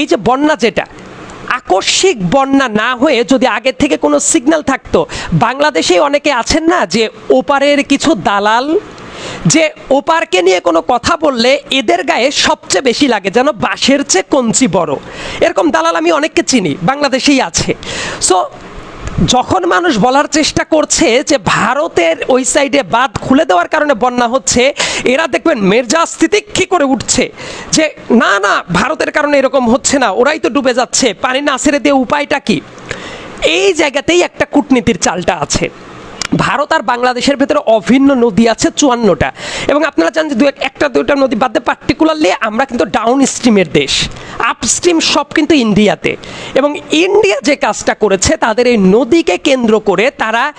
এই যে বন্যা যেটা, আকস্মিক বন্যা না হয়ে যদি আগের থেকে কোনো সিগন্যাল থাকতো বাংলাদেশে অনেকে আছেন না যে ওপারের কিছু দালাল, যে ওপারকে নিয়ে কোনো কথা বললে এদের গায়ে সবচেয়ে বেশি লাগে যেন বাঁশের চেয়ে কঞ্চি বড়। এরকম দালাল আমি অনেককে চিনি, বাংলাদেশেই আছে। সো যখন মানুষ বলার চেষ্টা করছে যে ভারতের ওই সাইডে বাঁধ খুলে দেওয়ার কারণে বন্যা হচ্ছে, এরা দেখবেন মেরজাস্থিতিক কি করে উঠছে? যে না না, ভারতের কারণে এরকম হচ্ছে না, ওরাই তো ডুবে যাচ্ছে, পানি না ছেড়ে দিয়ে উপায়টা কি? এই জায়গাতেই একটা কূটনীতির চালটা আছে। ভারত আর বাংলাদেশের ভেতরে অভিন্ন নদী আছে চুয়ান্নটা। এবং আপনারা জানেন যে দু এক- একটা দুইটা নদী বাদ দিয়ে পার্টিকুলারলি আমরা কিন্তু ডাউন স্ট্রিমের দেশ। আপস্ট্রিম সব কিন্তু ইন্ডিয়াতে। এবং ইন্ডিয়া যে কাজটা করেছে, তাদের এই নদীকে কেন্দ্র করে তারা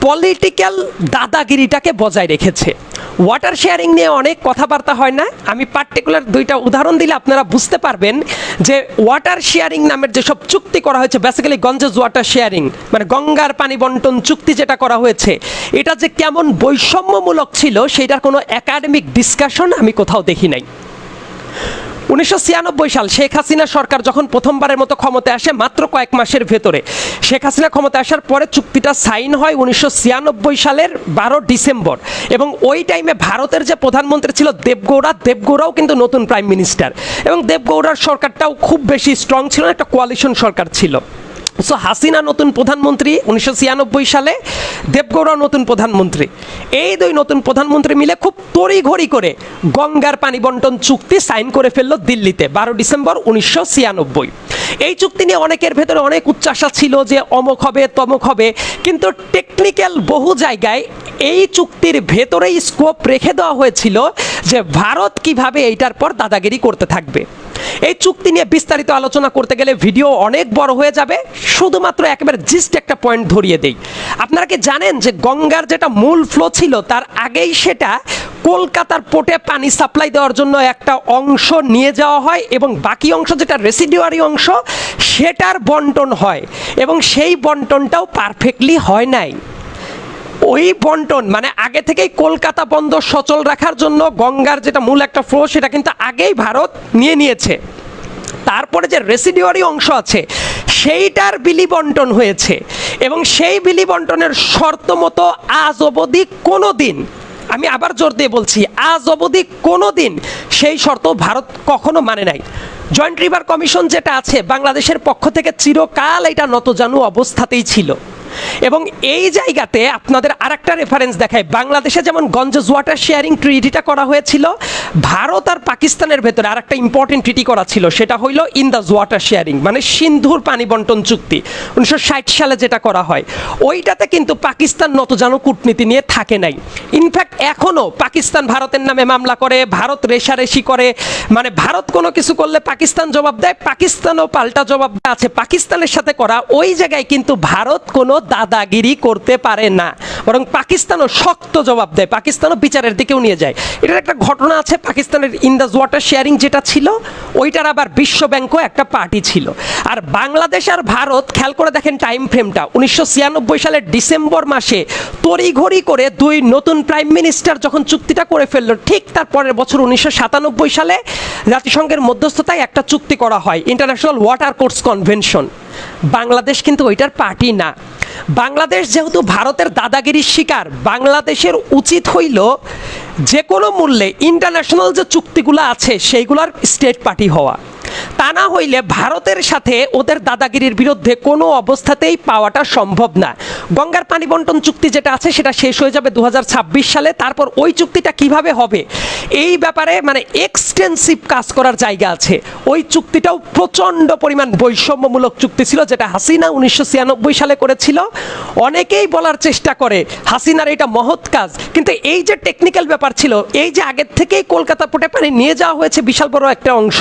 পলিটিক্যাল দাদাগিরিটাকে বজায় রেখেছে। ওয়াটার শেয়ারিং নিয়ে অনেক কথাবার্তা হয় না। আমি পার্টিকুলার দুইটা উদাহরণ দিলে আপনারা বুঝতে পারবেন যে ওয়াটার শেয়ারিং নামের যেসব চুক্তি করা হয়েছে বেসিক্যালি গঞ্জেজ ওয়াটার শেয়ারিং মানে গঙ্গার পানি বন্টন চুক্তি যেটা করা হয়েছে, এটা যে কেমন বৈষম্যমূলক ছিল সেটার কোনো একাডেমিক ডিসকাশন আমি কোথাও দেখি নাই। উনিশশো ছিয়ানব্বই সাল শেখ হাসিনা সরকার যখন প্রথমবারের মতো ক্ষমতায় আসে, মাত্র কয়েক মাসের ভেতরে, শেখ হাসিনা ক্ষমতায় আসার পরে চুক্তিটা সাইন হয় উনিশশো ছিয়ানব্বই সালের বারো ডিসেম্বর। এবং ওই টাইমে ভারতের যে প্রধানমন্ত্রী ছিল দেবগৌড়া, দেবগৌড়াও কিন্তু নতুন প্রাইম মিনিস্টার। এবং দেবগৌড়ার সরকারটাও খুব বেশি স্ট্রং ছিল, একটা কোয়ালিশন সরকার ছিল। সো হাসিনা নতুন প্রধানমন্ত্রী উনিশশো ছিয়ানব্বই সালে দেবগৌড়া নতুন প্রধানমন্ত্রী। এই দুই নতুন প্রধানমন্ত্রী মিলে খুব তড়িঘড়ি করে গঙ্গার পানি বন্টন চুক্তি সাইন করে ফেলল দিল্লিতে, বারো ডিসেম্বর উনিশশো ছিয়ানব্বই। এই চুক্তি নিয়ে অনেকের ভেতরে অনেক উচ্চাসা ছিল যে অমক হবে, তমক হবে, কিন্তু টেকনিক্যাল বহু জায়গায় এই চুক্তির ভেতরেই স্কোপ রেখে দেওয়া হয়েছিল যে ভারত কীভাবে এইটার পর দাদাগিরি করতে থাকবে। এই চুক্তি নিয়ে বিস্তারিত আলোচনা করতে গেলে ভিডিও অনেক বড় হয়ে যাবে। শুধুমাত্র একেবারে জিস্ট একটা পয়েন্ট ধরিয়ে দেই। আপনারা কি জানেন যে গঙ্গার যেটা মূল ফ্লো ছিল, তার আগেই সেটা কলকাতার পোর্টে পানি সাপ্লাই দেওয়ার জন্য একটা অংশ নিয়ে যাওয়া হয় এবং বাকি অংশ যেটা রেসিডিউয়ারি অংশ, সেটার বন্টন হয় এবং সেই বন্টনটাও পারফেক্টলি হয় নাই। ওই বন্টন মানে আগে থেকেই কলকাতা বন্দর সচল রাখার জন্য গঙ্গার যেটা মূল একটা ফ্লো সেটা কিন্তু আগেই ভারত নিয়ে নিয়েছে। তারপরে যে রেসিডিওয়ারি অংশ আছে, সেইটার বিলি বন্টন হয়েছে। এবং সেই বিলি বন্টনের শর্ত মতো আজ অবধি কোনো দিন আমি আবার জোর দিয়ে বলছি, আজ অবধি কোনো দিন সেই শর্ত ভারত কখনো মানে নাই। জয়েন্ট রিভার কমিশন যেটা আছে, বাংলাদেশের পক্ষ থেকে চিরকাল এটা নতজানু অবস্থাতেই ছিল। এবং এই জায়গাতে আপনাদের আরেকটা রেফারেন্স দেখায় বাংলাদেশে যেমন গঞ্জেস ওয়াটার শেয়ারিং ট্রিটিটা করা হয়েছিল, ভারত আর পাকিস্তানের ভেতরে আরেকটা ইম্পর্টেন্ট ট্রিটি করা ছিল, সেটা হইল ইন দ্য ওয়াটার শেয়ারিং মানে সিন্ধুর পানি বন্টন চুক্তি, উনিশশো ষাট সালে যেটা করা হয়। ওইটাতে কিন্তু পাকিস্তান নত যেন কূটনীতি নিয়ে থাকে নাই। ইনফ্যাক্ট এখনও পাকিস্তান ভারতের নামে মামলা করে, ভারত রেশারেশি করে মানে ভারত কোনো কিছু করলে পাকিস্তান জবাব দেয়, পাকিস্তানও পাল্টা জবাব আছে পাকিস্তানের সাথে করা, ওই জায়গায় কিন্তু ভারত কোনো দাদাগিরি করতে পারে না। বরং পাকিস্তানও শক্ত জবাব দেয়, পাকিস্তানও বিচারের দিকেও নিয়ে যায়। এটার একটা ঘটনা আছে, পাকিস্তানের ইন দ্য ওয়াটার শেয়ারিং যেটা ছিল, ওইটার আবার বিশ্ব ব্যাংকও একটা পার্টি ছিল। আর বাংলাদেশ আর ভারত, খেয়াল করে দেখেন টাইম ফ্রেমটা উনিশশো ছিয়ানব্বই সালের ডিসেম্বর মাসে তড়িঘড়ি করে দুই নতুন প্রাইম মিনিস্টার যখন চুক্তিটা করে ফেলল, ঠিক তার পরের বছর উনিশশো সাতানব্বই সালে জাতিসংঘের মধ্যস্থতায় একটা চুক্তি করা হয় international water course convention Bangladesh কিন্তু ওইটার পার্টি না। বাংলাদেশ যেহেতু ভারতের দাদাগিরির শিকার, বাংলাদেশের উচিত হইল যে কোনো মূল্যে ইন্টারন্যাশনাল যে চুক্তিগুলো আছে সেইগুলোর স্টেট পার্টি হওয়া। তা না হইলে ভারতের সাথে ওদের দাদাগিরির বিরুদ্ধে কোনো অবস্থাতেই পাওয়াটা সম্ভব না। গঙ্গার পানি বন্টন চুক্তি যেটা আছে, সেটা শেষ হয়ে যাবে দু হাজার ছাব্বিশ সালে। তারপর ওই চুক্তিটা কীভাবে হবে? এই ব্যাপারে মানে এক্সটেন্সিভ কাজ করার জায়গা আছে। ওই চুক্তিটাও প্রচণ্ড পরিমাণ বৈষম্যমূলক চুক্তি ছিল, যেটা হাসিনা উনিশশো ছিয়ানব্বই সালে করেছিল। অনেকেই বলার চেষ্টা করে, হাসিনার এটা মহৎ কাজ। কিন্তু এই যে টেকনিক্যাল ব্যাপার ছিল, এই যে আগের থেকেই কলকাতা পোর্টে পানি নিয়ে যাওয়া হয়েছে, বিশাল বড় একটা অংশ।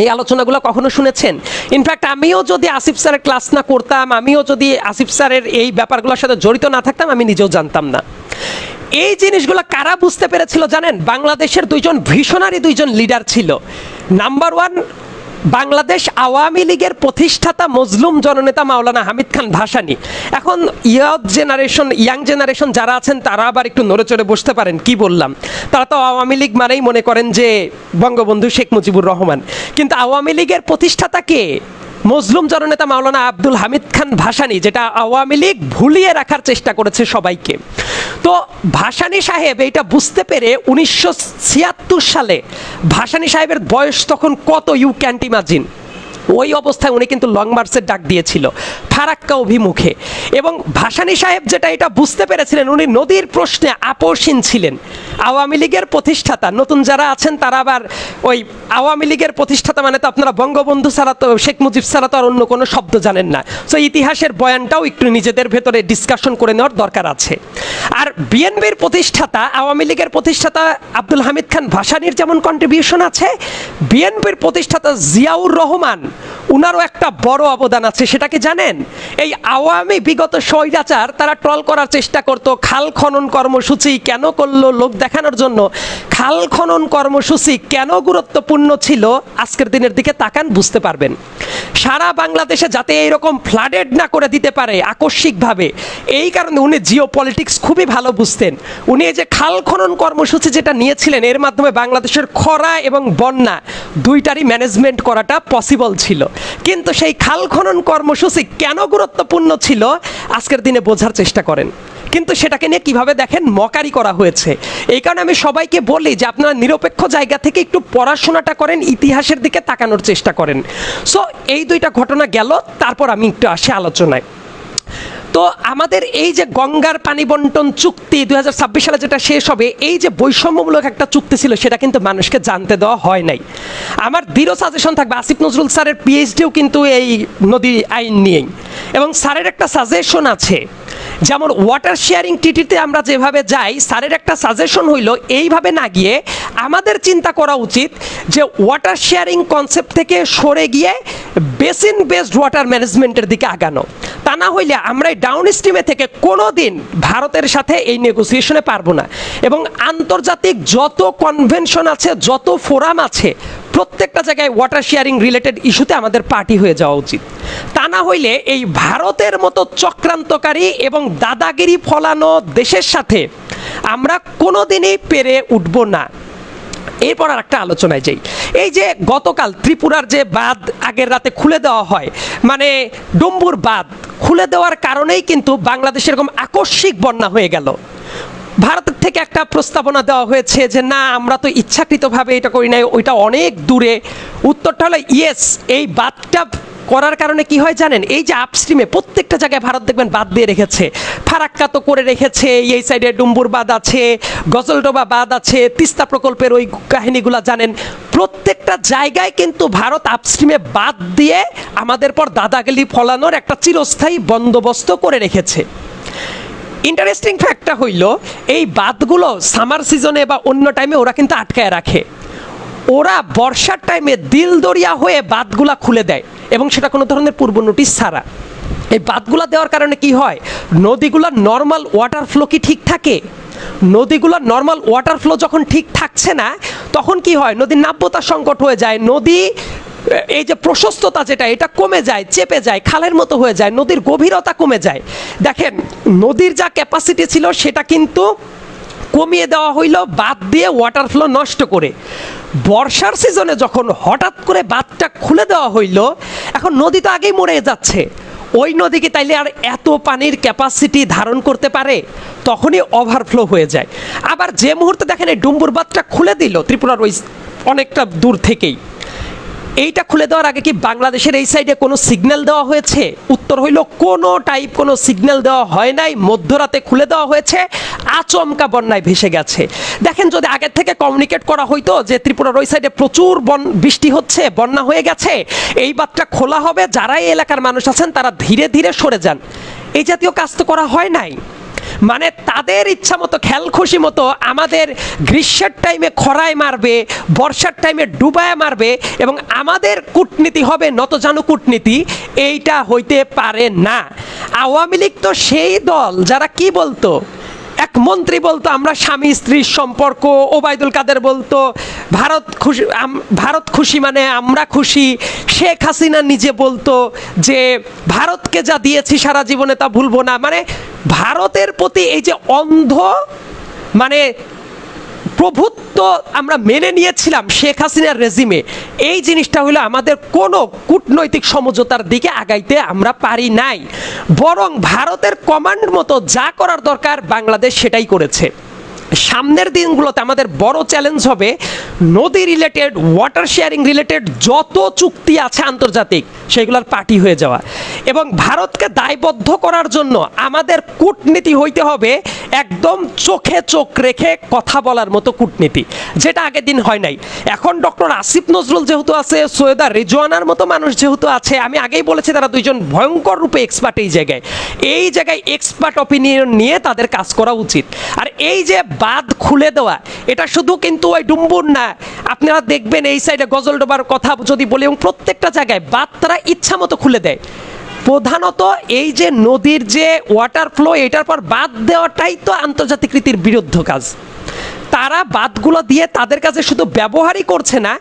এই আলোচনাগুলো কখনো শুনেছেন? ইনফ্যাক্ট আমিও যদি আসিফ স্যারের ক্লাস না করতাম, আমিও যদি আসিফ স্যারের এই ব্যাপারগুলোর সাথে জড়িত না থাকতাম, আমি নিজেও জানতাম না। এই জিনিসগুলো কারা বুঝতে পেরেছিল জানেন? বাংলাদেশের দুইজন ভিশনারি দুইজন লিডার ছিল। নাম্বার ওয়ান বাংলাদেশ আওয়ামী লীগের প্রতিষ্ঠাতা মজলুম জননেতা মাওলানা হামিদ খান ভাসানী। এখন ইয়াদ জেনারেশন, ইয়াং জেনারেশন যারা আছেন, তারা আবার একটু নড়ে চড়ে বসতে পারেন, কি বললাম? তারা তো আওয়ামী লীগ মানেই মনে করেন যে বঙ্গবন্ধু শেখ মুজিবুর রহমান। কিন্তু আওয়ামী লীগের প্রতিষ্ঠাতা কে? মজলুম জননেতা মাওলানা আব্দুল হামিদ খান ভাসানী, যেটা আওয়ামী লীগ ভুলিয়ে রাখার চেষ্টা করেছে সবাইকে। তো ভাসানী সাহেব, এইটা বুঝতে পেরে উনিশশো ছিয়াত্তর সালে ভাসানী সাহেবের বয়স তখন কত ইউ ক্যান্ট ইমাজিন ওই অবস্থায় উনি কিন্তু লং মার্চের ডাক দিয়েছিল, ফারাক্কা অভিমুখে। এবং ভাসানী সাহেব যেটা এটা বুঝতে পেরেছিলেন, উনি নদীর প্রশ্নে আপোষহীন ছিলেন। আওয়ামী লীগের প্রতিষ্ঠাতা, নতুন যারা আছেন তারা আবার ওই আওয়ামী লীগের প্রতিষ্ঠাতা মানে তো আপনারা বঙ্গবন্ধু ছাড়া তো, শেখ মুজিব ছাড়া তো আর অন্য কোনো শব্দ জানেন না। তো ইতিহাসের বয়ানটাও একটু নিজেদের ভেতরে ডিসকাশন করে নেওয়ার দরকার আছে। আর বিএনপির প্রতিষ্ঠাতা, আওয়ামী লীগের প্রতিষ্ঠাতা আব্দুল হামিদ খান ভাসানির যেমন কন্ট্রিবিউশন আছে বিএনপির প্রতিষ্ঠাতা জিয়াউর রহমান, উনারও একটা বড় অবদান আছে সেটাকে জানেন? এই আওয়ামী বিগত স্বৈরাচার তারা ট্রল করার চেষ্টা করত, খাল খনন কর্মসূচি কেন করল লোক দেখানোর জন্য খাল খনন কর্মসূচি কেন গুরুত্বপূর্ণ ছিল আজকের দিনের দিকে তাকান, বুঝতে পারবেন। সারা বাংলাদেশে যাতে এইরকম ফ্লাডেড না করে দিতে পারে আকস্মিকভাবে, এই কারণে উনি জিও পলিটিক্স খুবই ভালো বুঝতেন। উনি এই যে খাল খনন কর্মসূচি যেটা নিয়েছিলেন, এর মাধ্যমে বাংলাদেশের খরা এবং বন্যা দুইটারই ম্যানেজমেন্ট করাটা পসিবল ছিল। কিন্তু সেই খাল খনন কর্মসূচি কেন গুরুত্বপূর্ণ ছিল, আজকের দিনে বোঝার চেষ্টা করেন। কিন্তু সেটাকে নিয়ে কীভাবে দেখেন মকারি করা হয়েছে। এই কারণে আমি সবাইকে বলি যে আপনারা নিরপেক্ষ জায়গা থেকে একটু পড়াশোনাটা করেন, ইতিহাসের দিকে তাকানোর চেষ্টা করেন। সো এই দুইটা ঘটনা গেল, তারপর আমি একটু আসি আলোচনায়। তো আমাদের এই যে গঙ্গার পানি বন্টন চুক্তি দু হাজার ছাব্বিশ সালে যেটা শেষ হবে, এই যে বৈষম্যমূলক একটা চুক্তি ছিল, সেটা কিন্তু মানুষকে জানতে দেওয়া হয় নাই। আমার দৃঢ় সাজেশন থাকবে, আসিফ নজরুল স্যারের পিএইচডিও কিন্তু এই নদী আইন নিয়েই। এবং স্যারের একটা সাজেশন আছে যেমন ওয়াটার শেয়ারিং টিটিতে আমরা যেভাবে যাই, স্যারের একটা সাজেশন হইল, এইভাবে না গিয়ে আমাদের চিন্তা করা উচিত যে ওয়াটার শেয়ারিং কনসেপ্ট থেকে সরে গিয়ে বেসিন বেসড ওয়াটার ম্যানেজমেন্টের দিকে আগানো। তা না হইলে আমরা ডাউন স্ট্রিমে থেকে কোনো দিন ভারতের সাথে এই নেগোসিয়েশনে পারব না। এবং আন্তর্জাতিক যত কনভেনশন আছে, যত ফোরাম আছে, প্রত্যেকটা জায়গায় ওয়াটার শেয়ারিং রিলেটেড ইস্যুতে আমাদের পার্টি হয়ে যাওয়া উচিত। না হইলে এই ভারতের মতো চক্রান্তকারী এবং দাদাগিরি ফলানো দেশের সাথে আমরা কোনোদিনই পেরে উঠব না। এরপর আর একটা আলোচনায় যাই। এই যে গতকাল ত্রিপুরার যে বাঁধ আগের রাতে খুলে দেওয়া হয় মানে ডম্বুর বাঁধ খুলে দেওয়ার কারণেই কিন্তু বাংলাদেশে এরকম আকস্মিক বন্যা হয়ে গেল। ভারতের থেকে একটা প্রস্তাবনা দেওয়া হয়েছে যে, না, আমরা তো ইচ্ছাকৃতভাবে এটা করি নাই, ওইটা অনেক দূরে। উত্তরটা হলো, ইয়েস, এই বাঁধটা করার কারণে কি হয় জানেন? এই যে আপস্ট্রিমে প্রত্যেকটা জায়গায় ভারত দেখবেন বাদ দিয়ে রেখেছে। ফারাক্কা তো করে রেখেছে, এই সাইডে ডুম্বুর বাঁধ আছে, গজলডোবা বাঁধ আছে, তিস্তা প্রকল্পের ওই কাহিনীগুলো জানেন। প্রত্যেকটা জায়গায় কিন্তু ভারত আপস্ট্রিমে বাদ দিয়ে আমাদের পর দাদাগিলি ফলানোর একটা চিরস্থায়ী বন্দোবস্ত করে রেখেছে। ইন্টারেস্টিং ফ্যাক্টটা হইল, এই বাঁধগুলো সামার সিজনে বা অন্য টাইমে ওরা কিন্তু আটকায় রাখে। ওরা বর্ষার টাইমে দিল দরিয়া হয়ে বাঁধগুলা খুলে দেয়। এবং সেটা কোনো ধরনের পূর্ব নোটিশ ছাড়া। এই বাঁধগুলা দেওয়ার কারণে কি হয়? নদীগুলোর নর্মাল ওয়াটার ফ্লো কি ঠিক থাকে? নদীগুলোর নর্মাল ওয়াটার ফ্লো যখন ঠিক থাকছে না, তখন কি হয়? নদীর নাব্যতা সংকট হয়ে যায়, নদী এই যে প্রশস্ততা যেটা, এটা কমে যায়, চেপে যায়, খালের মতো হয়ে যায়, নদীর গভীরতা কমে যায়। দেখেন, নদীর যা ক্যাপাসিটি ছিল, সেটা কিন্তু কমিয়ে দেওয়া হইল, বাদ দিয়ে ওয়াটার ফ্লো নষ্ট করে। বর্ষার সিজনে যখন হঠাৎ করে বাঁধটা খুলে দেওয়া হইল, এখন নদী তো আগেই মরে যাচ্ছে। ওই নদীকে তাইলে আর এত পানির ক্যাপাসিটি ধারণ করতে পারে? তখনই ওভারফ্লো হয়ে যায়। আবার যে মুহূর্তে দেখেন এই ডুম্বুর বাঁধটা খুলে দিল, ত্রিপুরার ওই অনেকটা দূর থেকেই। এইটা খুলে দেওয়ার আগে কি বাংলাদেশের এই সাইডে কোনো সিগন্যাল দেওয়া হয়েছে? উত্তর হইল কোনো টাইপ কোনো সিগন্যাল দেওয়া হয় নাই। মধ্যরাতে খুলে দেওয়া হয়েছে। আচমকা বন্যায় ভেসে গেছে। দেখেন যদি আগের থেকে কমিউনিকেট করা হইতো যে ত্রিপুরার ওই সাইডে প্রচুর বন, বৃষ্টি হচ্ছে, বন্যা হয়ে গেছে, এই বাদটা খোলা হবে, যারাই এলাকার মানুষ আছেন, তারা ধীরে ধীরে সরে যান। এই জাতীয় কাজ তো করা হয় নাই। মানে তাদের ইচ্ছা মতো, খেল খুশি মতো আমাদের গ্রীষ্মের টাইমে খরায় মারবে, বর্ষার টাইমে ডুবায় মারবে এবং আমাদের কূটনীতি হবে নতজানু কূটনীতি, এইটা হইতে পারে না। আওয়ামী লীগ তো সেই দল, যারা কি বলতো? এক মন্ত্রী বলতো, আমরা স্বামী, স্ত্রীর সম্পর্ক। ওবায়দুল কাদের বলতো, ভারত খুশি ভারত খুশি মানে আমরা খুশি। শেখ হাসিনা নিজে বলতো যে, ভারতকে যা দিয়েছি সারা জীবনে তা ভুলবো না। মানে ভারতের প্রতি এই যে অন্ধ মানে প্রভুত্ব আমরা মেনে নিয়েছিলাম শেখ হাসিনার রেজিমে। এই জিনিসটা হলো আমাদের কোনো কূটনৈতিক সমঝোতার দিকে আগাইতে আমরা পারি নাই। বরং ভারতের কমান্ড মতো যা করার দরকার বাংলাদেশ সেটাই করেছে। সামনের দিনগুলোতে আমাদের বড় চ্যালেঞ্জ হবে নদী রিলেটেড ওয়াটার শেয়ারিং রিলেটেড যত চুক্তি আছে আন্তর্জাতিক। সেগুলোর পার্টি হয়ে যাওয়া। এবং ভারতকে দায়বদ্ধ করার জন্য আমাদের কূটনীতি হইতে হবে একদম চোখে চোখ রেখে কথা বলার মতো কূটনীতি, যেটা আগের দিন হয় নাই। এখন ডক্টর আসিফ নজরুল যেহেতু আছে, সৈয়দা রিজওয়ানার মতো মানুষ যেহেতু আছে, আমি আগেই বলেছি তারা দুইজন ভয়ঙ্কর রূপে এক্সপার্ট এই জায়গায়। এই জায়গায় এক্সপার্ট অপিনিয়ন নিয়ে তাদের কাজ করা উচিত। আর এই যে বাদ খুলে দেওয়া, এটা শুধু কিন্তু ওই ডুম্বুর না, আপনারা দেখবেন এই সাইডে গজলডোবার কথা যদি বলি, এবং প্রত্যেকটা জায়গায় বাদ তারা ইচ্ছা মতো খুলে দেয়। প্রধানত এই যে নদীর যে ওয়াটার ফ্লো এটার পর বাদ দেওয়াটাই তো আন্তর্জাতিক রীতির বিরুদ্ধ কাজ। তারা বাদগুলো দিয়ে তাদের কাছে শুধু ব্যবহারই করছে না,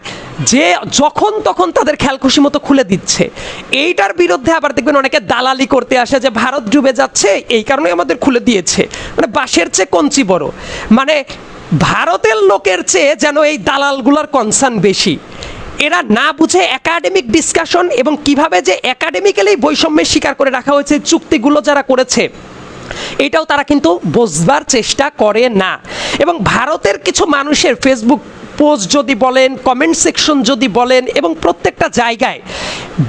যে যখন তখন তাদের খেয়াল খুশি মতো খুলে দিচ্ছে। এইটার বিরুদ্ধে আবার দেখবেন অনেকে দালালি করতে আসে যে ভারত ডুবে যাচ্ছে, এই কারণে আমাদের খুলে দিয়েছে। মানে বাঁশের চেয়ে কঞ্চি বড়। মানে ভারতের লোকের চেয়ে যেন এই দালালগুলোর কনসার্ন বেশি। এরা না বুঝে একাডেমিক ডিসকাশন এবং কীভাবে যে একাডেমিক্যালি বৈষম্যের শিকার করে রাখা হয়েছে চুক্তিগুলো যারা করেছে, এটাও তারা কিন্তু বোঝবার চেষ্টা করে না। এবং ভারতের কিছু মানুষের ফেসবুক পোস্ট যদি বলেন কমেন্ট সেকশন যদি বলেন এবং প্রত্যেকটা জায়গায়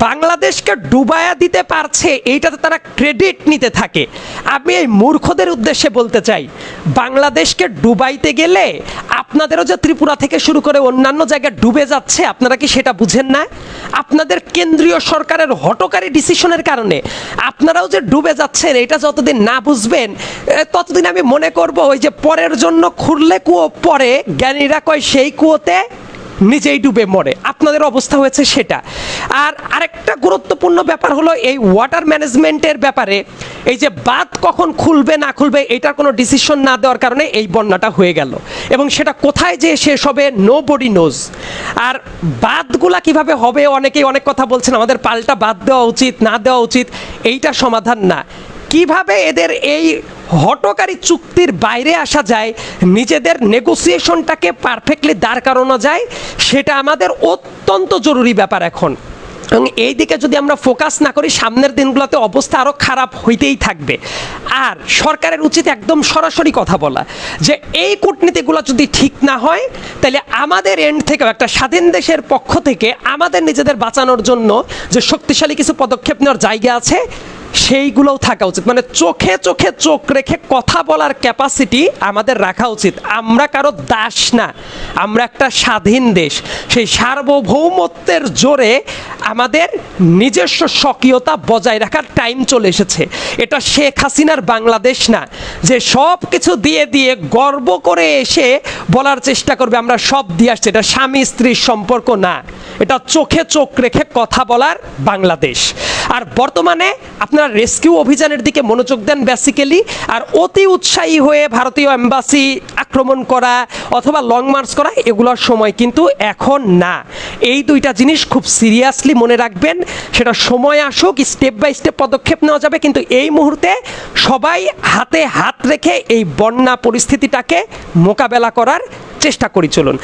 বাংলাদেশকে ডুবায়া দিতে পারছে, এইটাতে তারা ক্রেডিট নিতে থাকে। আমি এই মূর্খদের উদ্দেশ্যে বলতে চাই বাংলাদেশকে ডুবাইতে গেলে আপনাদেরও যে ত্রিপুরা থেকে শুরু করে অন্যান্য জায়গায় ডুবে যাচ্ছে, আপনারা কি সেটা বুঝেন না? আপনাদের কেন্দ্রীয় সরকারের হটকারী ডিসিশনের কারণে আপনারাও যে ডুবে যাচ্ছেন, এটা যতদিন না বুঝবেন ততদিন আমি মনে করব ওই যে পরের জন্য খুঁড়লে কুয়ো পরে, জ্ঞানীরা কয় সেই কুয়োতে নিজেই ডুবে মরে। আপনাদের অবস্থা হয়েছে সেটা। আর আরেকটা গুরুত্বপূর্ণ ব্যাপার হলো এই ওয়াটার ম্যানেজমেন্টের ব্যাপারে এই যে বাঁধ কখন খুলবে, না খুলবে, এটার কোনো ডিসিশন না দেওয়ার কারণে এই বন্যাটা হয়ে গেল। এবং সেটা কোথায় যে শেষ হবে নো বডি নোজ আর বাঁধগুলা কীভাবে হবে, অনেকেই অনেক কথা বলছেন, আমাদের পাল্টা বাদ দেওয়া উচিত, না দেওয়া উচিত, এইটা সমাধান না। কীভাবে এদের এই হটকারী চুক্তির বাইরে আসা যায়, নিজেদের নেগোসিয়েশনটাকে পারফেক্টলি দাঁড় করানো যায়, সেটা আমাদের অত্যন্ত জরুরি ব্যাপার এখন। এবং এই দিকে যদি আমরা ফোকাস না করি, সামনের দিনগুলোতে অবস্থা আরও খারাপ হইতেই থাকবে। আর সরকারের উচিত একদম সরাসরি কথা বলা, যে এই কূটনীতিগুলো যদি ঠিক না হয়, তাহলে আমাদের এন্ড থেকেও, একটা স্বাধীন দেশের পক্ষ থেকে আমাদের নিজেদের বাঁচানোর জন্য যে শক্তিশালী কিছু পদক্ষেপ নেওয়ার জায়গা আছে সেইগুলোও থাকা উচিত। মানে চোখে চোখে চোখ রেখে কথা বলার ক্যাপাসিটি আমাদের রাখা উচিত। আমরা কারও দাস না। আমরা একটা স্বাধীন দেশ। সেই সার্বভৌমত্বের জোরে আমাদের নিজস্ব স্বকীয়তা বজায় রাখার টাইম চলে এসেছে। এটা শেখ হাসিনার বাংলাদেশ না। যে সব কিছু দিয়ে দিয়ে গর্ব করে এসে বলার চেষ্টা করবে, আমরা সব দিয়ে আসছি। এটা স্বামী স্ত্রীর সম্পর্ক না। এটা চোখে চোখ রেখে কথা বলার বাংলাদেশ। আর বর্তমানে আপনারা রেস্কিউ অভিযানের দিকে মনোযোগ দেন বেসিক্যালি আর অতি উৎসাহী হয়ে ভারতীয় এম্বাসি আক্রমণ করা অথবা লং মার্চ করা, এগুলোর সময় কিন্তু এখন না। এই দুইটা জিনিস খুব সিরিয়াসলি মনে রাখবেন, সেটা সময় আসুক স্টেপ বাই স্টেপ পদক্ষেপ নেওয়া যাবে, কিন্তু এই মুহূর্তে সবাই হাতে হাত রেখে এই বন্যা পরিস্থিতিটাকে মোকাবেলা করার চেষ্টা করি চলুন।